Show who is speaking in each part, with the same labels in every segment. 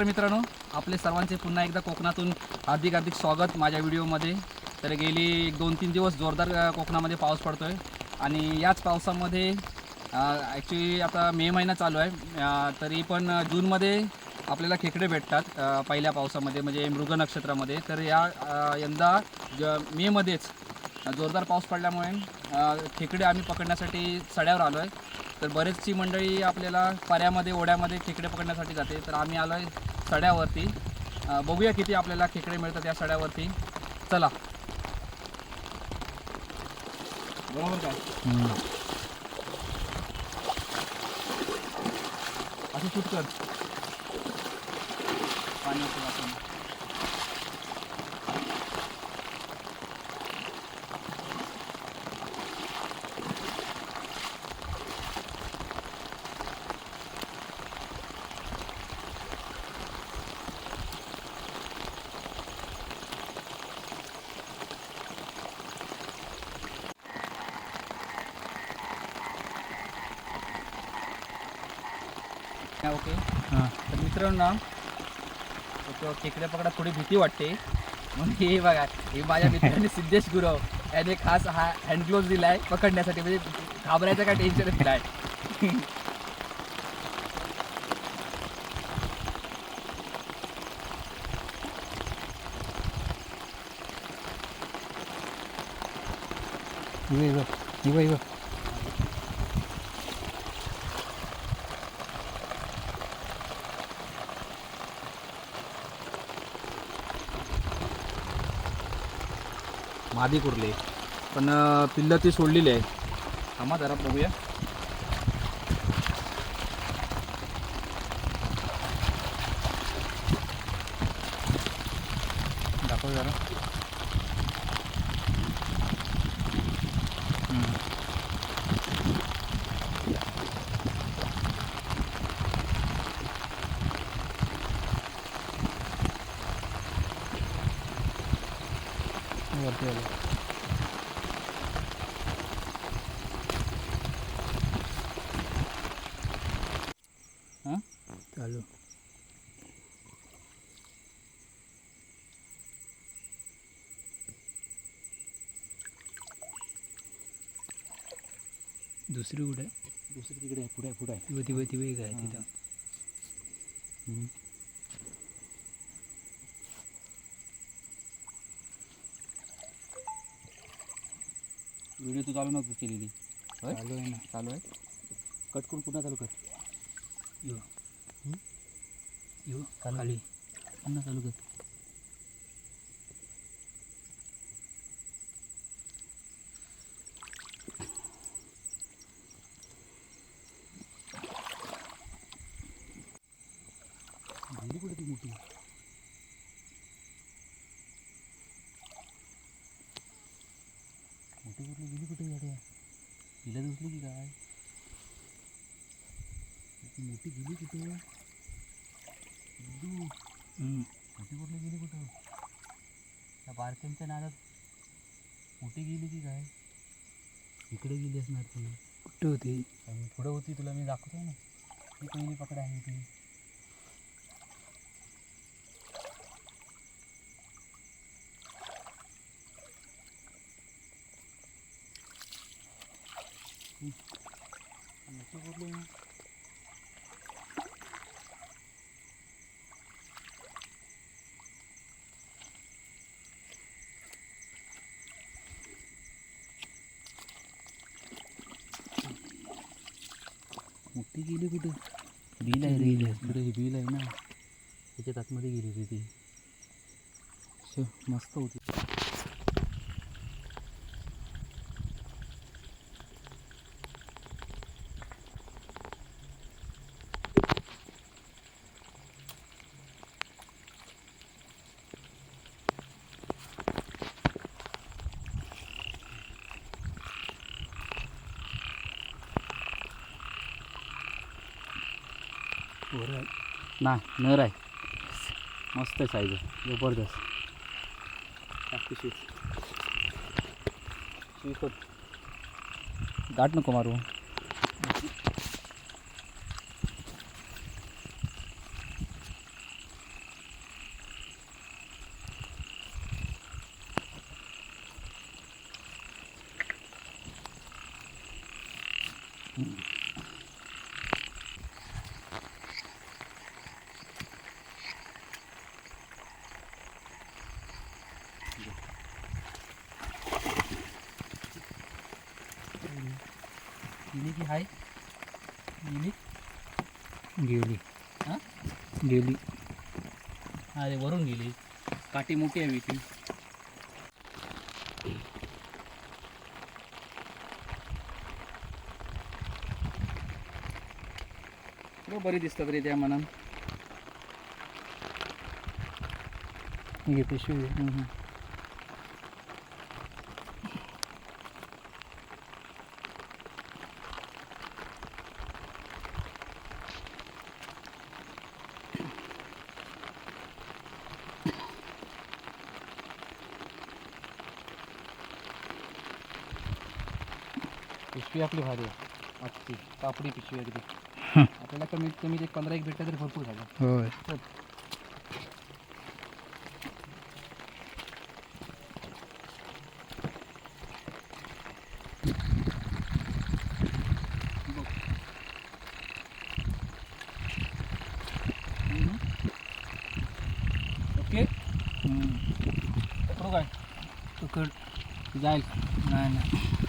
Speaker 1: नमस्कार मित्रांनो आपले सर्वांचे पुन्हा एकदा कोकणातून हार्दिक हार्दिक स्वागत माझ्या व्हिडिओमध्ये. तर गेली एक दोन तीन दिवस जोरदार कोकणामध्ये पाऊस पडतो आहे आणि याच पावसामध्ये ॲक्च्युली आता मे महिना चालू आहे. तरी पण जूनमध्ये आपल्याला खेकडे भेटतात पहिल्या पावसामध्ये म्हणजे मृग नक्षत्रामध्ये. तर या यंदा ज मेमध्येच जोरदार पाऊस पडल्यामुळे खेकडे आम्ही पकडण्यासाठी सड्यावर आलो आहे तर बरेचशी मंडळी आपल्याला पाऱ्यामध्ये ओढ्यामध्ये खेकडे पकडण्यासाठी जाते. तर आम्ही आलो आहे सड्यावरती. बघूया किती आपल्याला खेकडे मिळतात या सड्यावरती. चला. बरोबर काय असं शूट कर. पाण्याचं हा, ओके
Speaker 2: हां.
Speaker 1: तर मित्रांनो खेकड्या पकडा थोडी भीती वाटते. मग हे बघा हे माझ्या मित्राने सिद्धेश गुरव याने खास हा हँड ग्लोव्ह दिलाय पकडण्यासाठी म्हणजे घाबरायचं काय टेन्शनच नाही
Speaker 2: इव इव इव इव
Speaker 1: मादी कुरले. पण पिल्लं ती सोडलेली आहे. थांबा जरा बघूया. दाखव जरा
Speaker 2: वरती आलं
Speaker 1: हां
Speaker 2: चालू दुसरी कुठे
Speaker 1: दुसरी तिकडे आहे पुढे पुढे आहे
Speaker 2: तिव तिव एक आहे तिथं.
Speaker 1: व्हिडिओ तू चालू नव्हती केलेली.
Speaker 2: चालू आहे ना.
Speaker 1: चालू आहे? कट करून पुन्हा चालू कर.
Speaker 2: इव इव खाली.
Speaker 1: पुन्हा चालू कर. गेली कुठे ती मोठी मोठी कुठली गेली कुठे गाड्या तिला दुसली की काय? ती मोठी गेली कुठे मोठी कुठली गेली कुठं त्या बारक्यांच्या नादात मोठी गेली की काय इकडे गेली असणार ती
Speaker 2: कुठं होती
Speaker 1: आणि पुढं होती तुला मी दाखवतो ना ती पहिली पकड आहे ती मोठी गेली कुठं? बिल आहे रे. इकडे हे बिल आहे ना? त्याच्यात आतमध्ये गेली रे ती. मस्त होती.
Speaker 2: वर
Speaker 1: नाही नर आहे. मस्त साईज आहे जबरदस्त. दाट नको मारू. Mm-hmm. गेली की हाय? गेली
Speaker 2: गेली.
Speaker 1: हां?
Speaker 2: गेली.
Speaker 1: अरे वरून गेली. काठी मोठी आहे ती बरी दिसतात रे त्या मनान.
Speaker 2: पिशवी.
Speaker 1: पिशवी आपली भारी आहे. आजची कापडी पिशवी अगदी आपल्याला कमीत कमी एक पंधरा एक भेटलं तरी भरपूर झालं.
Speaker 2: होय.
Speaker 1: ओके.
Speaker 2: हम्म.
Speaker 1: काय. जाईल.
Speaker 2: नाही नाही.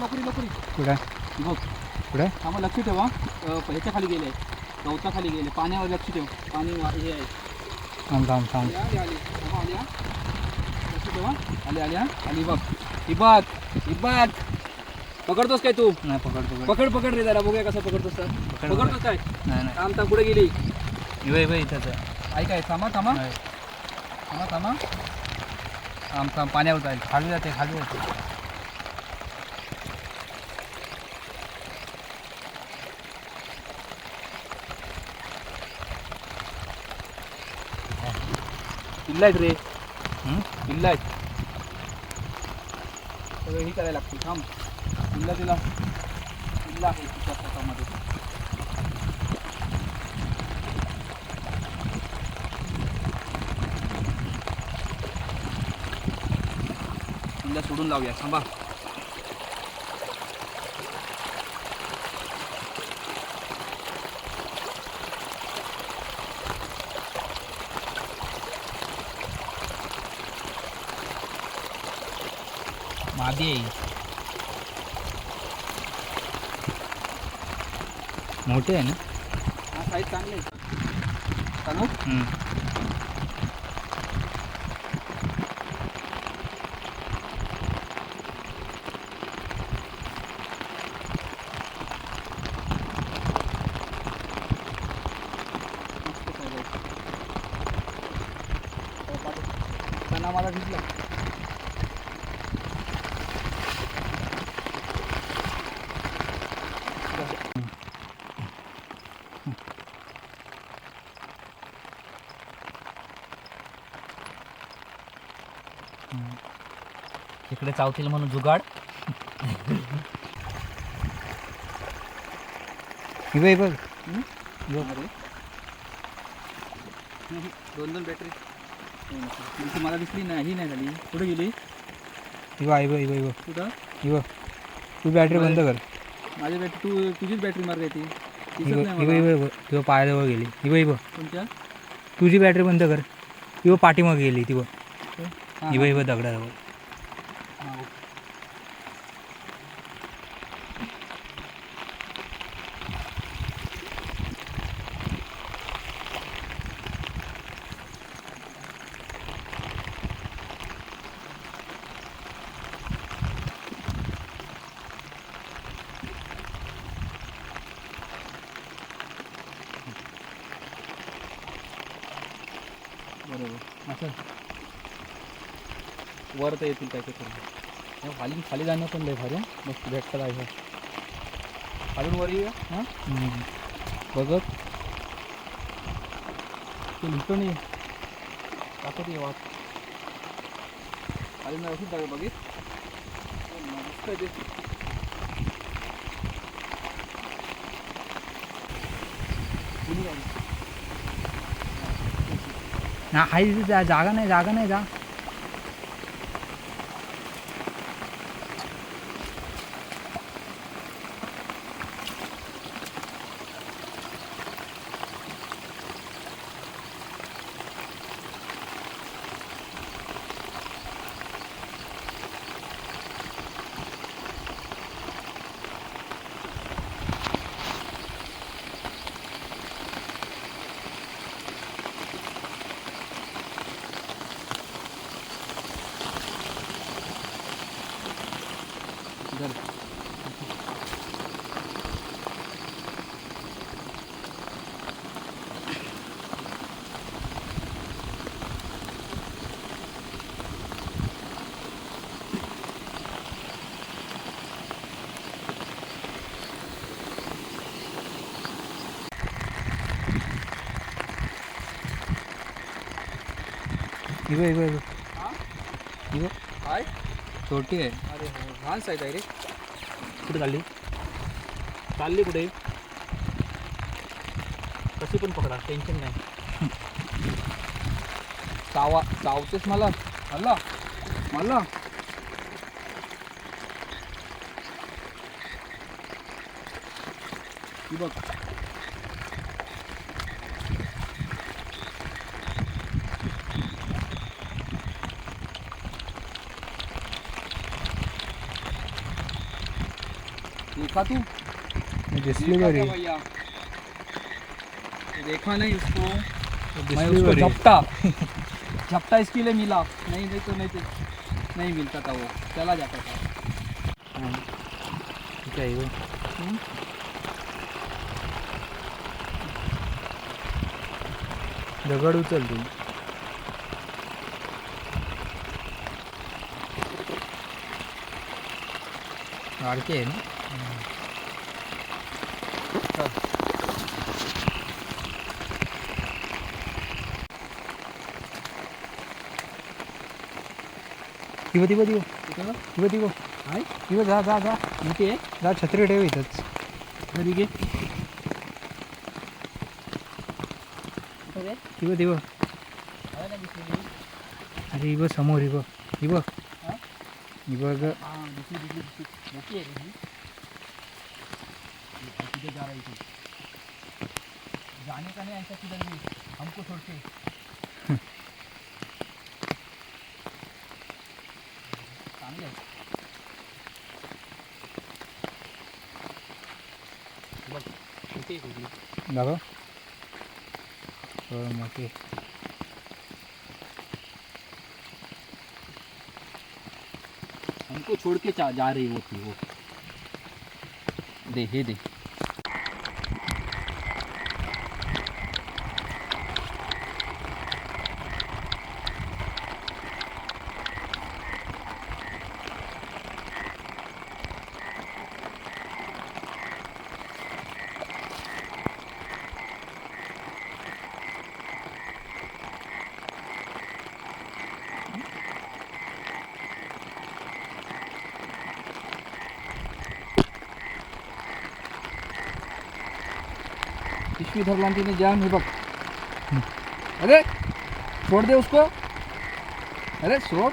Speaker 1: नोकरी नोकरी.
Speaker 2: कुठं?
Speaker 1: बघ.
Speaker 2: कुठं?
Speaker 1: थांबा लक्ष ठेवा ह्याच्या खाली गेले. गवता खाली गेले. पाण्यावर लक्ष ठेव. पाणी हे आहे.
Speaker 2: थांब थांब थांब.
Speaker 1: आली, आली, आली. थांबा, आली हा. लक्ष ठेवा आली हा. बघ. ही ही बघ पकडतोस काय तू?
Speaker 2: नाही पकड पकड
Speaker 1: पकड रे जरा. बघूया कसं पकडतोस तर.
Speaker 2: पकड,
Speaker 1: पकडतोस काय?
Speaker 2: नाही नाही.
Speaker 1: थांब कुठे गेली?
Speaker 2: इवय इवय इथंच आहे.
Speaker 1: ऐक आहे थांबा थांबा. थांबा थांबा. थांब थांब. पाण्यावर जाईल.
Speaker 2: खाली जाते खाली जाते.
Speaker 1: किल्ला आहेत रे किल्ला आहेत सगळं ही करायला लागते थांब किल्ला तिला किल्ला आहे तिच्या स्वतःमध्ये किल्ला सोडून लावूया थांबा
Speaker 2: मादी आहे. मोठे आहे ना?
Speaker 1: हा साईज चांगले सांगू?
Speaker 2: इकडे चावतील म्हणून जुगाड. बघ. बघ.
Speaker 1: दोन दोन बॅटरी ती मला दिसली नाही ही नाही झाली. कुठे गेली?
Speaker 2: इवं इवं इवं इवं
Speaker 1: कुठं?
Speaker 2: इवं तू बॅटरी बंद कर.
Speaker 1: माझी बॅटरी तू तुझीच बॅटरी मार्ग येते दिसत
Speaker 2: इवं इवं पायाजवळ गेली. इवं इवं
Speaker 1: कोणत्या?
Speaker 2: तुझी बॅटरी बंद कर. इवं पाठीमागे गेली ती बघ.
Speaker 1: हा,
Speaker 2: इवं. इवं दगडाजवळ.
Speaker 1: हा, ओके. वर तर येतील काय ते करून हा, खाली खाली जाणं पण लय भारी. मस्त भेटतात आहे. खालून वर येऊया? हां. बघत. ते लिहितो नाही. टाकत ये वाट. खाली व्यवस्थित जागा बघित मस्त आहे ते?
Speaker 2: ना हाय जागा नाही जागा नाही जा. इगो इगो इगो.
Speaker 1: हा?
Speaker 2: इगो.
Speaker 1: काय
Speaker 2: छोटी आहे
Speaker 1: अरे हो घाण साईज आहे रे
Speaker 2: कुठे चालली चालली कुठे? कशी पण पकडा टेन्शन नाही.
Speaker 1: चावा चावतेस मला? मला? मला? ही बघ. देखा तू? क्या भैया? देखा नहीं उसको? मैं उसको झपटा झपटा इसके लिए मिला। नहीं नहीं तो नहीं तो नहीं मिलता था वो। चला जाता था।
Speaker 2: हा. आहे इगो
Speaker 1: हम्म?
Speaker 2: दगड उचल तू वाढके आहे ना? तिव तिव. तिव
Speaker 1: तिथं
Speaker 2: तिव.
Speaker 1: आहे
Speaker 2: तिव जा जा जा.
Speaker 1: मोठी आहे
Speaker 2: जा छत्री ठेव इथंच.
Speaker 1: घरी घे.
Speaker 2: तिव. तिव अरे इव समोर इव. इव.
Speaker 1: हा?
Speaker 2: इव ग.
Speaker 1: जाने का नहीं ऐसा किधर भी? हमको छोड़ के. मोठी आहे कुठली
Speaker 2: दाखव हो मोठी
Speaker 1: हमको छोड़ के जा, जा रही होती वो दे हे पिशवी धरला तिने जाम हे बघ अरे छोड़ दे उसको। अरे छोड़।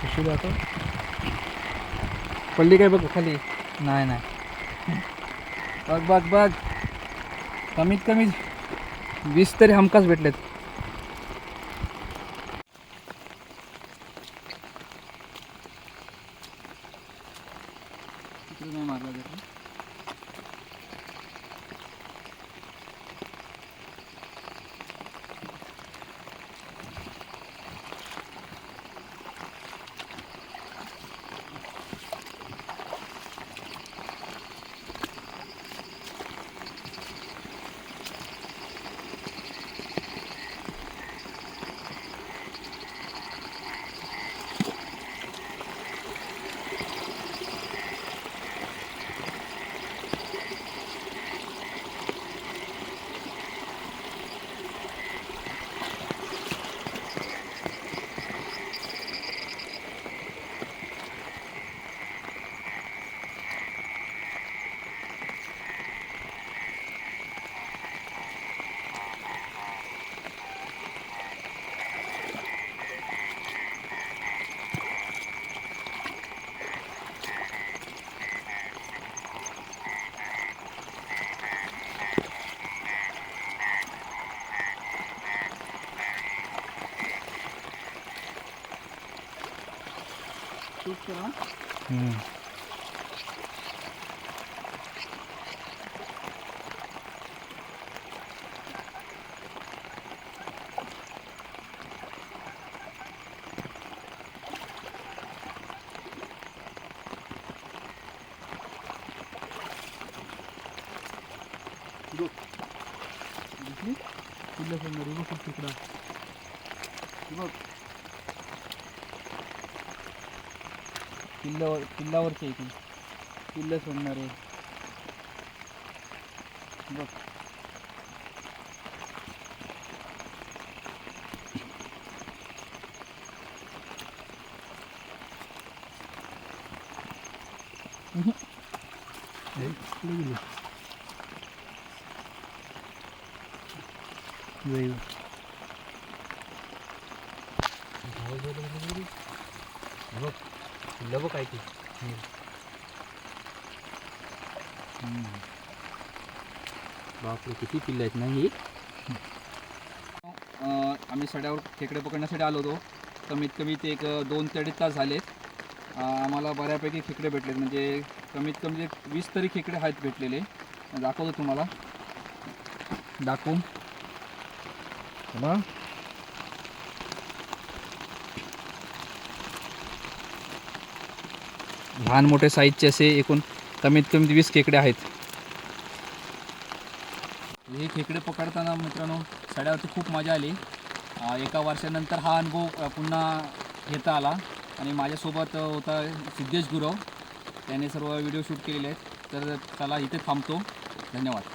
Speaker 2: पिशवी दाखव
Speaker 1: पडली काय बघ खाली।
Speaker 2: नाही नाही।
Speaker 1: बघ बघ बघ कमीत कमी वीस तरी हमखास भेटलेत शूट करा
Speaker 2: हम्म.
Speaker 1: दिसली किल्ला समोर बघ खूप तिकडा किल्ल्यावर किल्ल्यावरची आहे ती किल्ला सोडणार आहे बघ
Speaker 2: ए, कुठे गेली? जाई. बघ किल्ला बघ काय ते. बापरे किती किल्ले आहेत नाही
Speaker 1: आम्ही सड्यावर खेकडे पकडण्यासाठी आलो होतो. कमीत कमी ते एक दोन ते अडीच तास झालेत. अं, आम्हाला बऱ्यापैकी खेकडे भेटलेत. म्हणजे कमीत कमी एक वीस तरी खेकडे आहेत भेटलेले. दाखवतो तुम्हाला. दाखवू लहान मोठे साईजचे असे एकूण कमीत कमी वीस खेकडे आहेत. हे खेकडे पकडताना मित्रांनो सड्यावरती खूप मजा आली. एका वर्षानंतर हा अनुभव पुन्हा घेता आला. आणि माझ्यासोबत होता सिद्धेश गुरव. त्याने सर्व व्हिडिओ शूट केलेले आहेत. तर चला इथे थांबतो. धन्यवाद.